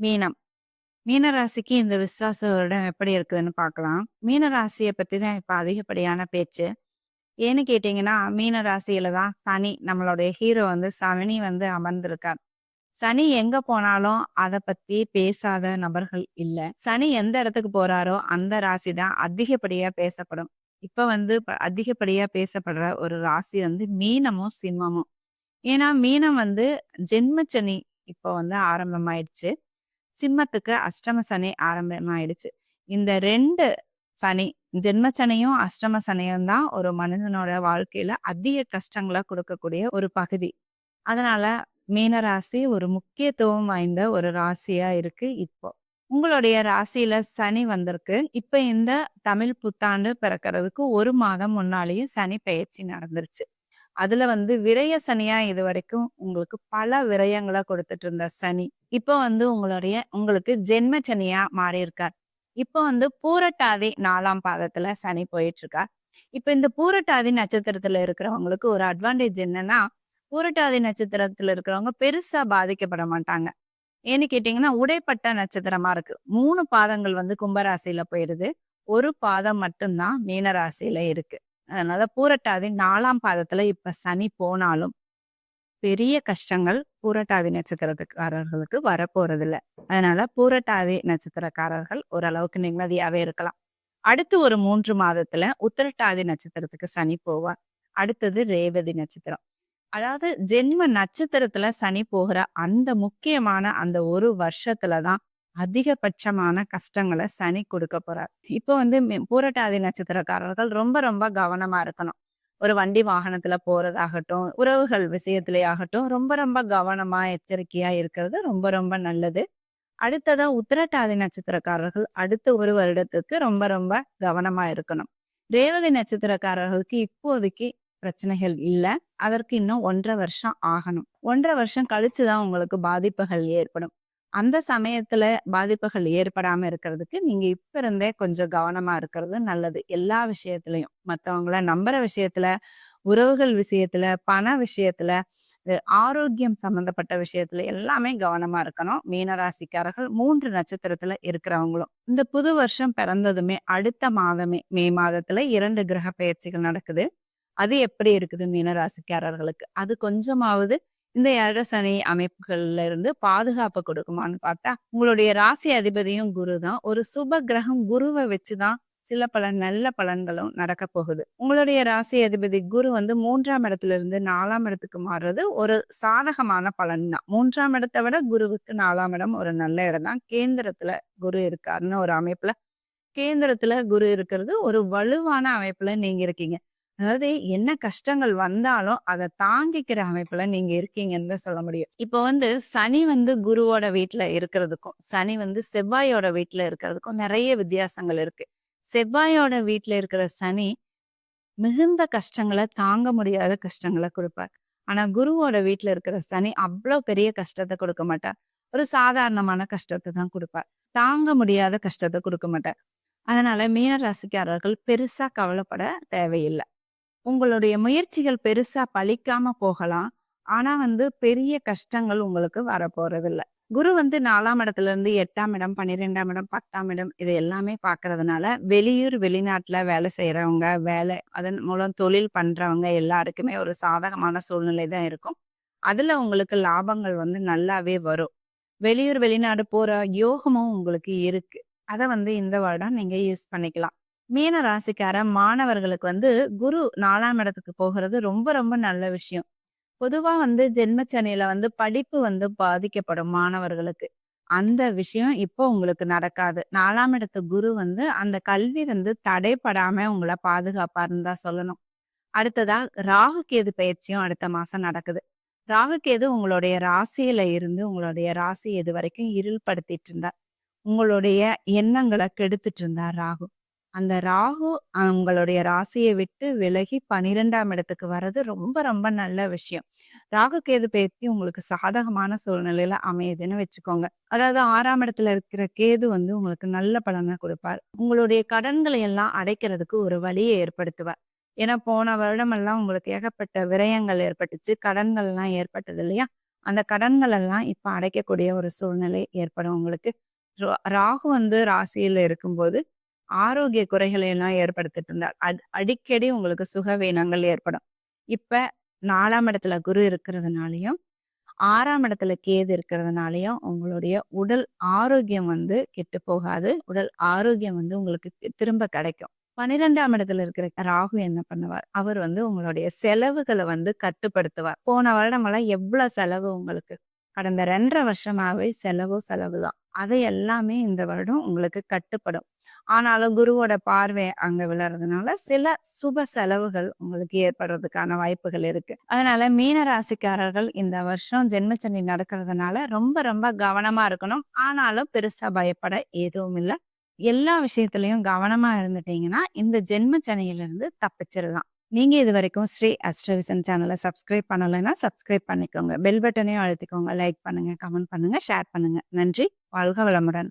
மீனம். மீனராசிக்கு இந்த விசுவாச வருடம் எப்படி இருக்குதுன்னு பார்க்கலாம். மீனராசியை பற்றி பத்தி தான் இப்போ அதிகப்படியான பேச்சு. ஏன்னு கேட்டீங்கன்னா, மீனராசியில தான் சனி நம்மளுடைய ஹீரோ வந்து சனி வந்து அமர்ந்திருக்கார். சனி எங்க போனாலும் அதை பத்தி பேசாத நபர்கள் இல்லை சனி எந்த இடத்துக்கு போறாரோ, அந்த ராசி தான் அதிகப்படியா பேசப்படும். இப்ப வந்து அதிகப்படியா பேசப்படுற ஒரு ராசி வந்து மீனமும், சிம்மமும். ஏன்னா மீனம் வந்து ஜென்மச்சனி இப்போ வந்து ஆரம்பமாயிடுச்சு. சிம்மத்துக்கு அஷ்டம சனி ஆரம்பமாயிடுச்சு. இந்த ரெண்டு சனி, ஜென்ம சனியும், அஷ்டம சனியும் தான் ஒரு மனிதனோட வாழ்க்கையில அதிக கஷ்டங்களை கொடுக்கக்கூடிய ஒரு பகுதி. அதனால மீன ராசி ஒரு முக்கியத்துவம் வாய்ந்த ஒரு ராசியா இருக்கு இப்போ. உங்களுடைய ராசியில சனி வந்திருக்கு. இப்ப இந்த தமிழ் புத்தாண்டு பிறக்கிறதுக்கு ஒரு மாதம் முன்னாலேயும் சனி பயிற்சி நடந்துருச்சு. அதுல வந்து விரய சனியா இதுவரைக்கும் உங்களுக்கு பல விரயங்களை கொடுத்துட்டு இருந்த சனி, இப்போ வந்து உங்களுடைய உங்களுக்கு ஜென்ம சனியா மாறியிருக்கார். இப்போ வந்து பூரட்டாதி நாலாம் பாதத்துல சனி போயிட்டுருக்கார். இப்ப இந்த பூரட்டாதி நட்சத்திரத்துல இருக்கிறவங்களுக்கு ஒரு அட்வான்டேஜ் என்னன்னா, பூரட்டாதி நட்சத்திரத்துல இருக்கிறவங்க பெருசா பாதிக்கப்பட மாட்டாங்க. ஏன்னு கேட்டீங்கன்னா, உடைப்பட்ட நட்சத்திரமா இருக்கு. மூணு பாதங்கள் வந்து கும்பராசியில போயிடுது. ஒரு பாதம் மட்டும் தான் இருக்கு. அதனால பூரட்டாதி நாலாம் பாதத்துல இப்ப சனி போனாலும், பெரிய கஷ்டங்கள் பூரட்டாதி நட்சத்திரத்துக்காரர்களுக்கு வரப்போறதில்ல. அதனால பூரட்டாதி நட்சத்திரக்காரர்கள் ஓரளவுக்கு நிம்மதியாவே இருக்கலாம். அடுத்து ஒரு மூன்று மாதத்துல உத்திரட்டாதி நட்சத்திரத்துக்கு சனி போவார். அடுத்தது ரேவதி நட்சத்திரம். அதாவது ஜென்ம நட்சத்திரத்துல சனி போகிற அந்த முக்கியமான அந்த ஒரு வருஷத்துல தான் அதிகபட்சமான கஷ்டங்களை சனி கொடுக்க போறார். இப்போ வந்து பூரட்டாதி நட்சத்திரக்காரர்கள் ரொம்ப ரொம்ப கவனமா இருக்கணும். ஒரு வண்டி வாகனத்துல போறதாகட்டும், உறவுகள் விஷயத்திலேயாகட்டும் ரொம்ப ரொம்ப கவனமா, எச்சரிக்கையா இருக்கிறது ரொம்ப ரொம்ப நல்லது. அடுத்ததா உத்திரட்டாதி நட்சத்திரக்காரர்கள் அடுத்த ஒரு வருடத்துக்கு ரொம்ப ரொம்ப கவனமா இருக்கணும். ரேவதி நட்சத்திரக்காரர்களுக்கு இப்போதைக்கு பிரச்சனைகள் இல்லை அதற்கு இன்னும் 1 1/2 வருஷம் ஆகணும். 1 1/2 வருஷம் கழிச்சு தான் உங்களுக்கு பாதிப்புகள் ஏற்படும். அந்த சமயத்துல பாதிப்புகள் ஏற்படாம இருக்கிறதுக்கு நீங்க இப்ப இருந்தே கொஞ்சம் கவனமா இருக்கிறது நல்லது. எல்லா விஷயத்திலையும் மத்தவங்கள நம்புற விஷயத்துல, உறவுகள் விஷயத்துல, பண விஷயத்துல, ஆரோக்கியம் சம்மந்தப்பட்ட விஷயத்துல எல்லாமே கவனமா இருக்கணும். மீனராசிக்காரர்கள் மூன்று நட்சத்திரத்துல இருக்கிறவங்களும். இந்த புது வருஷம் பிறந்ததுமே அடுத்த மாதமே மே மாதத்துல இரண்டு கிரக பயிற்சிகள் நடக்குது. அது எப்படி இருக்குது மீனராசிக்காரர்களுக்கு அது கொஞ்சமாவது இந்த அரசணை அமைப்புகள்ல இருந்து பாதுகாப்பு கொடுக்குமான்னு பார்த்தா, உங்களுடைய ராசி அதிபதியும் குரு தான். ஒரு சுப கிரகம் குருவை வச்சு தான் சில பல நல்ல பலன்களும் நடக்கப் போகுது. உங்களுடைய ராசி அதிபதி குரு வந்து மூன்றாம் இடத்துல இருந்து நாலாம் இடத்துக்கு மாறுறது ஒரு சாதகமான பலன் தான். மூன்றாம் இடத்தை விட குருவுக்கு நாலாம் இடம் ஒரு நல்ல இடம் தான். கேந்திரத்துல குரு இருக்காருன்னு ஒரு அமைப்புல கேந்திரத்துல குரு இருக்கிறது ஒரு வலுவான அமைப்புல நீங்க இருக்கீங்க. அதாவது என்ன கஷ்டங்கள் வந்தாலும் அதை தாங்கிக்கிற அமைப்புல நீங்க இருக்கீங்கன்னு தான் சொல்ல முடியும். இப்போ வந்து சனி வந்து குருவோட வீட்டுல இருக்கிறதுக்கும், சனி வந்து செவ்வாயோட வீட்டுல இருக்கிறதுக்கும் நிறைய வித்தியாசங்கள் இருக்கு. செவ்வாயோட வீட்டுல இருக்கிற சனி, மிகுந்த கஷ்டங்களை தாங்க முடியாத கஷ்டங்கள கொடுப்பார் ஆனா குருவோட வீட்டுல இருக்கிற சனி அவ்வளோ பெரிய கஷ்டத்தை கொடுக்க மாட்டார். ஒரு சாதாரணமான கஷ்டத்தை தான் கொடுப்பார் தாங்க முடியாத கஷ்டத்தை கொடுக்க மாட்டார். அதனால மீன ராசிக்காரர்கள் பெருசா கவலைப்பட தேவையில்லை உங்களுடைய முயற்சிகள் பெருசா பழிக்காம போகலாம். ஆனா வந்து பெரிய கஷ்டங்கள் உங்களுக்கு வரப்போறதில்ல. குரு வந்து நாலாம் இடத்துல இருந்து எட்டாம் இடம், 12ஆம் இடம், 10ஆம் இடம் இது எல்லாமே பார்க்கறதுனால, வெளியூர், வெளிநாட்டுல வேலை செய்யறவங்க வேலை அதன் மூலம் தொழில் பண்றவங்க எல்லாருக்குமே ஒரு சாதகமான சூழ்நிலை தான் இருக்கும். அதுல உங்களுக்கு லாபங்கள் வந்து நல்லாவே வரும். வெளியூர், வெளிநாடு போற யோகமும் உங்களுக்கு இருக்கு. அதை வந்து இந்த வருடம் நீங்க யூஸ் பண்ணிக்கலாம். மீன ராசிக்கார மாணவர்களுக்கு வந்து குரு நாலாம் இடத்துக்கு போகிறது ரொம்ப ரொம்ப நல்ல விஷயம். பொதுவா வந்து ஜென்மச்சனியில வந்து படிப்பு வந்து பாதிக்கப்படும் மாணவர்களுக்கு. அந்த விஷயம் இப்போ உங்களுக்கு நடக்காது. நாலாம் இடத்து குரு வந்து அந்த கல்வி வந்து தடைப்படாம உங்களை பாதுகாப்பார்ன்னு தான் சொல்லணும். அடுத்ததா ராகு கேது பயிற்சியும் அடுத்த மாசம் நடக்குது. ராகு கேது உங்களுடைய ராசியில இருந்து உங்களுடைய ராசி இதுவரைக்கும் இருள்படுத்திட்டு இருந்தார். உங்களுடைய எண்ணங்களை கெடுத்துட்டு இருந்தார் ராகு. அந்த ராகு உங்களுடைய ராசியை விட்டு விலகி 12ஆம் இடத்துக்கு வர்றது ரொம்ப ரொம்ப நல்ல விஷயம். ராகு கேது பேத்தி உங்களுக்கு சாதகமான சூழ்நிலையில அமையுதுன்னு வச்சுக்கோங்க. அதாவது ஆறாம் இடத்துல இருக்கிற கேது வந்து உங்களுக்கு நல்ல பலனை கொடுப்பார் உங்களுடைய கடன்களை எல்லாம் அடைக்கிறதுக்கு ஒரு வழியை ஏற்படுத்துவார். ஏன்னா போன வருடமெல்லாம் உங்களுக்கு ஏகப்பட்ட விரயங்கள் ஏற்பட்டுச்சு. கடன்கள்லாம் ஏற்பட்டது இல்லையா? அந்த கடன்கள் எல்லாம் இப்ப அடைக்கக்கூடிய ஒரு சூழ்நிலை ஏற்படும் உங்களுக்கு. ராகு வந்து ராசியில இருக்கும்போது, ஆரோக்கிய குறைகளை எல்லாம் ஏற்படுத்திட்டு இருந்தார். அட் அடிக்கடி உங்களுக்கு சுகவீனங்கள் ஏற்படும். இப்ப நாலாம் இடத்துல குரு இருக்கிறதுனாலையும் ஆறாம் இடத்துல கேது இருக்கிறதுனாலையும் உங்களுடைய உடல் ஆரோக்கியம் வந்து கெட்டு போகாது. உடல் ஆரோக்கியம் வந்து உங்களுக்கு திரும்ப கிடைக்கும். 12ஆம் இடத்துல இருக்கிற ராகு என்ன பண்ணுவார்? அவர் வந்து உங்களுடைய செலவுகளை வந்து கட்டுப்படுத்துவார். போன வருடமெல்லாம் எவ்வளோ செலவு உங்களுக்கு? கடந்த 2 1/2 வருஷமாவே செலவோ செலவு தான். அதை எல்லாமே இந்த வருடம் உங்களுக்கு கட்டுப்படும். ஆனாலும் குருவோட பார்வை அங்க விழறதுனால, சில சுப செலவுகள் உங்களுக்கு ஏற்படுறதுக்கான வாய்ப்புகள் இருக்கு. அதனால மீன ராசிக்காரர்கள் இந்த வருஷம் ஜென்மச்சனி நடக்கிறதுனால ரொம்ப ரொம்ப கவனமா இருக்கணும். ஆனாலும் பெருசா பயப்பட எதுவும் இல்ல. எல்லா விஷயத்துலயும் கவனமா இருந்துட்டீங்கன்னா, இந்த ஜென்ம சனியிலிருந்து தப்பிச்சிடலாம். நீங்க இது வரைக்கும் ஸ்ரீ அஸ்ட்ரவிசன் சேனலை சப்ஸ்கிரைப் பண்ணலைன்னா, சப்ஸ்கிரைப் பண்ணிக்கோங்க. பெல் பட்டனையும் அழுத்திக்கோங்க. லைக் பண்ணுங்க, கமெண்ட் பண்ணுங்க, ஷேர் பண்ணுங்க. நன்றி. வாழ்க வளமுடன்.